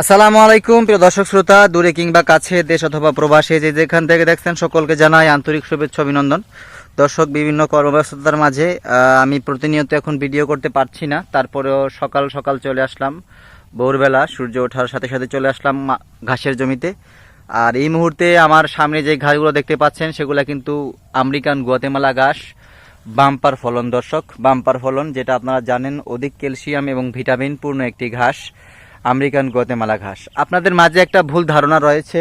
আসসালামু আলাইকুম, প্রিয় দর্শক শ্রোতা, দূরে কিংবা কাছে, দেশ অথবা প্রবাসে যে যেখান থেকে দেখছেন সকলকে জানাই আন্তরিক শুভেচ্ছা, অভিনন্দন। দর্শক, বিভিন্ন কর্মব্যস্ততার মাঝে আমি প্রতিনিয়ত এখন ভিডিও করতে পারছি না। তারপরেও সকাল সকাল চলে আসলাম। ভোরবেলা সূর্য ওঠার সাথে সাথে চলে আসলাম ঘাসের জমিতে। আর এই মুহূর্তে আমার সামনে যে ঘাসগুলো দেখতে পাচ্ছেন, সেগুলো কিন্তু আমেরিকান গুয়াতেমালা ঘাস, বাম্পার ফলন দর্শক। বাম্পার ফলন, যেটা আপনারা জানেন, অধিক ক্যালসিয়াম এবং ভিটামিন পূর্ণ একটি ঘাস। আমেরিকান গোয়াতেমালা ঘাস। আপনাদের মাঝে একটা ভুল ধারণা রয়েছে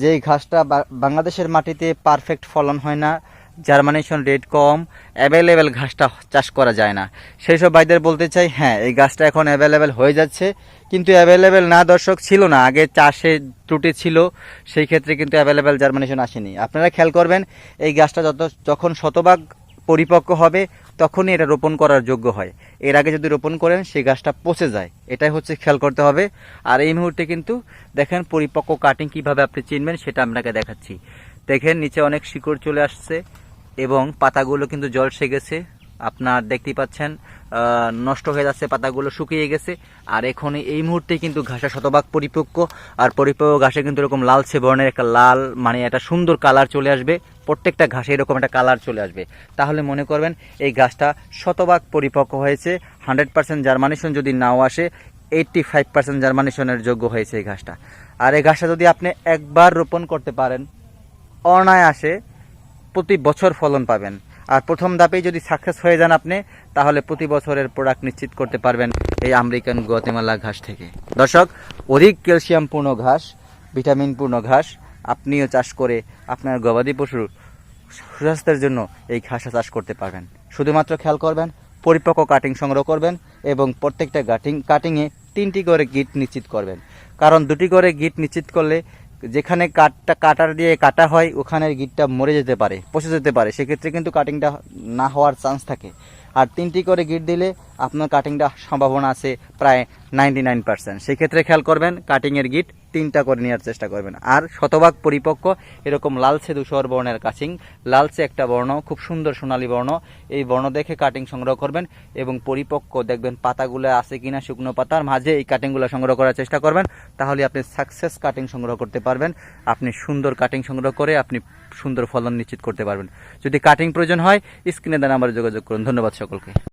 যে এই ঘাসটা বাংলাদেশের মাটিতে পারফেক্ট ফলন হয় না, জার্মানেশন রেট কম, অ্যাভেলেবেল ঘাসটা চাষ করা যায় না। সেই সব ভাইদের বলতে চাই হ্যাঁ এই গাছটা এখন অ্যাভেলেবেল হয়ে যাচ্ছে, কিন্তু অ্যাভেলেবেল না দর্শক ছিল না, আগে চাষে ত্রুটি ছিল, সেই ক্ষেত্রে কিন্তু অ্যাভেলেবেল জার্মানেশন আসেনি। আপনারা খেয়াল করবেন, এই গাছটা যত, যখন শতভাগ পরিপক্ক হবে তখনই এটা রোপণ করার যোগ্য হয়। এর আগে যদি রোপণ করেন, সেই গাছটা পচে যায়। এটাই হচ্ছে খেয়াল করতে হবে। আর এই মুহূর্তে কিন্তু দেখেন পরিপক্ক কাটিং কীভাবে আপনি চিনবেন সেটা আপনাকে দেখাচ্ছি। দেখেন নিচে অনেক শিকড় চলে আসছে এবং পাতাগুলো কিন্তু জল সে গেছে আপনার দেখতেই পাচ্ছেন নষ্ট হয়ে যাচ্ছে, পাতাগুলো শুকিয়ে গেছে। আর এখন এই মুহূর্তে কিন্তু ঘাসা শতভাগ পরিপক্ক। আর পরিপক্ক ঘাসে কিন্তু এরকম লালচে বর্ণের একটা লাল মানে একটা সুন্দর কালার চলে আসবে। প্রত্যেকটা ঘাসে এরকম একটা কালার চলে আসবে। তাহলে মনে করবেন এই গাছটা শতভাগ পরিপক্ক হয়েছে হান্ড্রেড পার্সেন্ট জার্মানেশন যদি নাও আসে এইটটি ফাইভ পার্সেন্ট জার্মানেশনের যোগ্য হয়েছে এই ঘাসটা। আর এই ঘাসটা যদি আপনি একবার রোপণ করতে পারেন, অনায়াসে প্রতি বছর ফলন পাবেন। আর প্রথম ধাপেই যদি সাকসেস হয়ে যান আপনি, তাহলে প্রতি বছরের প্রোডাক্ট নিশ্চিত করতে পারবেন এই আমেরিকান গোয়াতেমালা ঘাস থেকে। দর্শক, অধিক ক্যালসিয়ামপূর্ণ ঘাস ভিটামিনপূর্ণ ঘাস আপনিও চাষ করে আপনার গবাদি পশুর সুস্বাস্থ্যের জন্য এই ঘাসা চাষ করতে পারবেন। শুধুমাত্র খেয়াল করবেন, পরিপক্ক কাটিং সংগ্রহ করবেন এবং প্রত্যেকটা কাটিং কাটিংয়ে তিনটি করে গিট নিশ্চিত করবেন। কারণ দুটি করে গিট নিশ্চিত করলে যেখানে কাঠটা কাটার দিয়ে কাটা হয়, ওখানের গিটটা মরে যেতে পারে, পচে যেতে পারে। সেক্ষেত্রে কিন্তু কাটিংটা না হওয়ার চান্স থাকে। আর তিনটি করে গিট দিলে আপনার কাটিংটা সম্ভাবনা আছে প্রায় নাইনটি নাইন পার্সেন্ট সেক্ষেত্রে খেয়াল করবেন কাটিংয়ের গিট তিনটা করে নেওয়ার চেষ্টা করবেন। আর শতভাগ পরিপক্ক, এরকম লালচে ধূসর বর্ণের কাচিং লালচে একটা বর্ণ, খুব সুন্দর সোনালী বর্ণ, এই বর্ণ দেখে কাটিং সংগ্রহ করবেন এবং পরিপক্ক দেখবেন পাতাগুলো আছে কিনা শুকনো পাতার মাঝে, এই কাটিংগুলো সংগ্রহ করার চেষ্টা করবেন। তাহলে আপনি সাকসেস কাটিং সংগ্রহ করতে পারবেন। আপনি সুন্দর কাটিং সংগ্রহ করে আপনি সুন্দর ফলন নিশ্চিত করতে পারবেন। যদি কাটিং প্রয়োজন হয় স্ক্রিনে দেন আমার যোগাযোগ করুন। ধন্যবাদ সকলকে।